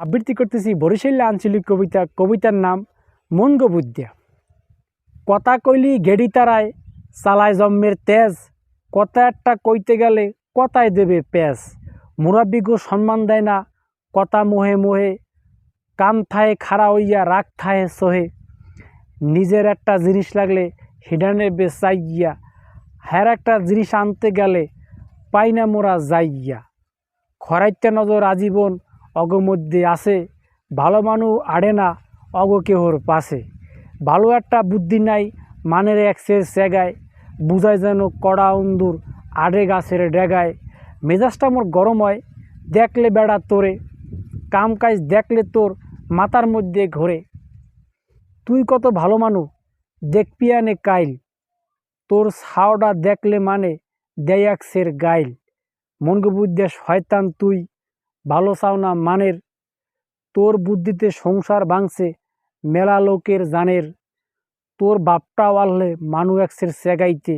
আবৃত্তি করতেছি বরিশাল্য আঞ্চলিক কবিতা, কবিতার নাম মনগবুদ্যা কথা কইলি গেড়ি তারায়, চালায় জম্মের তেজ। কথা একটা কইতে গেলে কথায় দেবে প্যাস মুরাব্বিগো সম্মান দেয় না, কথা মোহে মোহে, কান থায়ে খাড়া হইয়া রাগ থায়ে সোহে। নিজের একটা জিনিস লাগলে হিডানে বেচাইয়া, হ্যার একটা জিনিস আনতে গেলে পাই না মোরা যাইয়া। খরাইতে নজর আজীবন অগমধ্যে আছে ভালো মানু আড়ে না অগ কেহর পাশে। ভালো একটা বুদ্ধি নাই, মানের একসের সেগায় বুঝায় যেন কড়া অন্দুর আড়ে গাছের ডেগায়। মেজাজটা মোর গরম হয়, দেখলে বেড়া তোরে, কাম কাজ দেখলে তোর মাথার মধ্যে ঘোরে। তুই কত ভালো মানু দেখপিয়ানে কাইল। তোর ছাওটা দেখলে মানে দেয়াক্সের গাইল। মনগবুদ্ধে শয়তান তুই ভালো চাও না মানের। তোর বুদ্ধিতে সংসার ভাঙছে, মেলা লোকের জানের। তোর বাপটা ওয়াল্লে মানু একসের সেগাইতে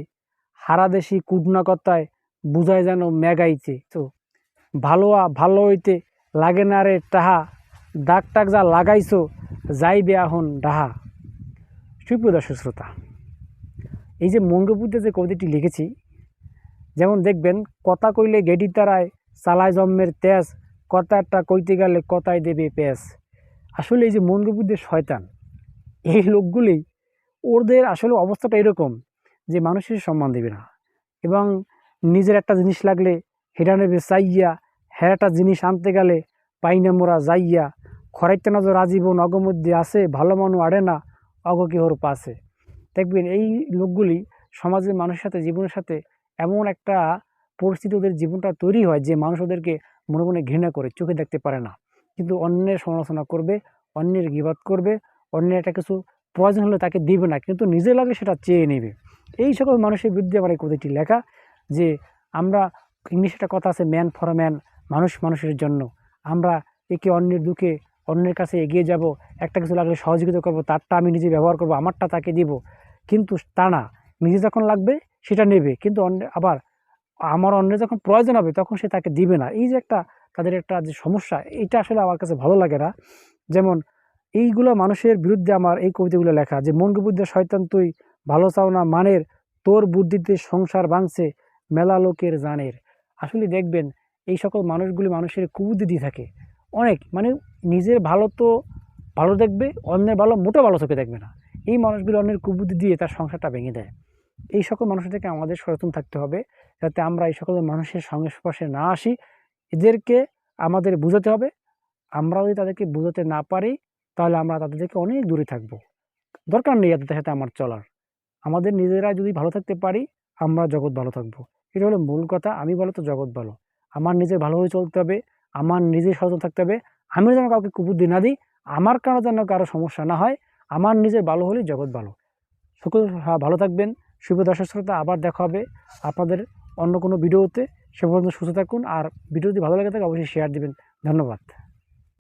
হারাদেশি কুটনা কথায় বুঝায় যেন মেগাইতে তো ভালোয়া ভালো হইতে লাগে না রে টাহা, দাগ টাক যা লাগাইছো, যাইবে এখন ডাহা। সুপ্রিয় দর্শক শ্রোতা, এই যে মঙ্গবুদ্ধে যে কবিতাটি লিখেছি, যেমন দেখবেন, কথা কইলে গেডি তারায় চালায় জন্মের তেজ কথা একটা কইতে গেলে কথায় দেবে পেস আসলে এই যে মঙ্গবুদ্ধের শয়তান, এই লোকগুলি, ওদের আসলে অবস্থাটা এরকম যে মানুষের সম্মান দেবে না। এবং নিজের একটা জিনিস লাগলে হেরা নেবে, চাইয়া হ্যাঁ একটা জিনিস আনতে গেলে পাইনা মোরা যাইয়া, খরাইতে নজর আজীবন অগমধ্যে আসে ভালো মানু আড়ে না, অগ কেহর পাশে দেখবেন এই লোকগুলি সমাজের মানুষের সাথে, জীবনের সাথে এমন একটা পরিস্থিতি ওদের জীবনটা তৈরি হয় যে মানুষ ওদেরকে মনে মনে ঘৃণা করে, চোখে দেখতে পারে না। কিন্তু অন্যের সমালোচনা করবে, অন্যের গিবাদ করবে, অন্যের একটা কিছু প্রয়োজন হলে তাকে দিবে না, কিন্তু নিজে লাগলে সেটা চেয়ে নেবে। এই সকল মানুষের বিরুদ্ধে আমার এই কবিতাটি লেখা যে আমরা ইংলিশে একটা কথা আছে ম্যান ফর ম্যান মানুষ মানুষের জন্য। আমরা একে অন্যের দুঃখে, অন্যের কাছে এগিয়ে যাব, একটা কিছু লাগলে সহযোগিতা করব, তারটা আমি নিজে ব্যবহার করব, আমারটা তাকে দিব। কিন্তু তা না, নিজে যখন লাগবে সেটা নেবে, কিন্তু অন্য আবার আমার অন্যের যখন প্রয়োজন হবে, তখন সে তাকে দিবে না। এই যে একটা, তাদের একটা যে সমস্যা, এটা আসলে আমার কাছে ভালো লাগে না। যেমন, এইগুলো মানুষের বিরুদ্ধে আমার এই কবিতাগুলো লেখা যে, মন বুদ্ধে শয়তান তুই ভালো চাও না, মানের তোর বুদ্ধিতে সংসার ভাঙছে মেলা লোকের জানের। আসলে দেখবেন, এই সকল মানুষগুলি মানুষের কুবুদ্ধি দিয়ে থাকে। অনেক মানে নিজের ভালো তো ভালো দেখবে, অন্যের ভালো মোটো ভালো চোখে দেখবে না। এই মানুষগুলো অন্যের কুবুদ্ধি দিয়ে তার সংসারটা ভেঙে দেয়। এই সকল মানুষের থেকে আমাদের সচেতন থাকতে হবে, যাতে আমরা এই সকল মানুষের সংস্পর্শে না আসি। এদেরকে আমাদের বুঝাতে হবে। আমরা যদি তাদেরকে বুঝাতে না পারি, তাহলে আমরা তাদের থেকে অনেক দূরে থাকব। দরকার নেই তাদের সাথে আমার চলার। আমাদের নিজেরা যদি ভালো থাকতে পারি, আমরা জগৎ ভালো থাকব। এটা হলো মূল কথা। আমি ভালো তো জগৎ ভালো। আমার নিজের ভালো হয়ে চলতে হবে, আমার নিজের সচেতন থাকতে হবে। আমি যেন কাউকে কুবুদ্ধি না দিই, আমার কারণে যেন কারও সমস্যা না হয়, আমার নিজের ভালো হলেই জগৎ ভালো। সকল ভালো থাকবেন। শুভ দর্শক শ্রোতা, আবার দেখা হবে আপনাদের অন্য কোনো ভিডিওতে। সে পর্যন্ত সুস্থ থাকুন, আর ভিডিওটি ভালো লাগে থাকে, অবশ্যই শেয়ার দিবেন। ধন্যবাদ।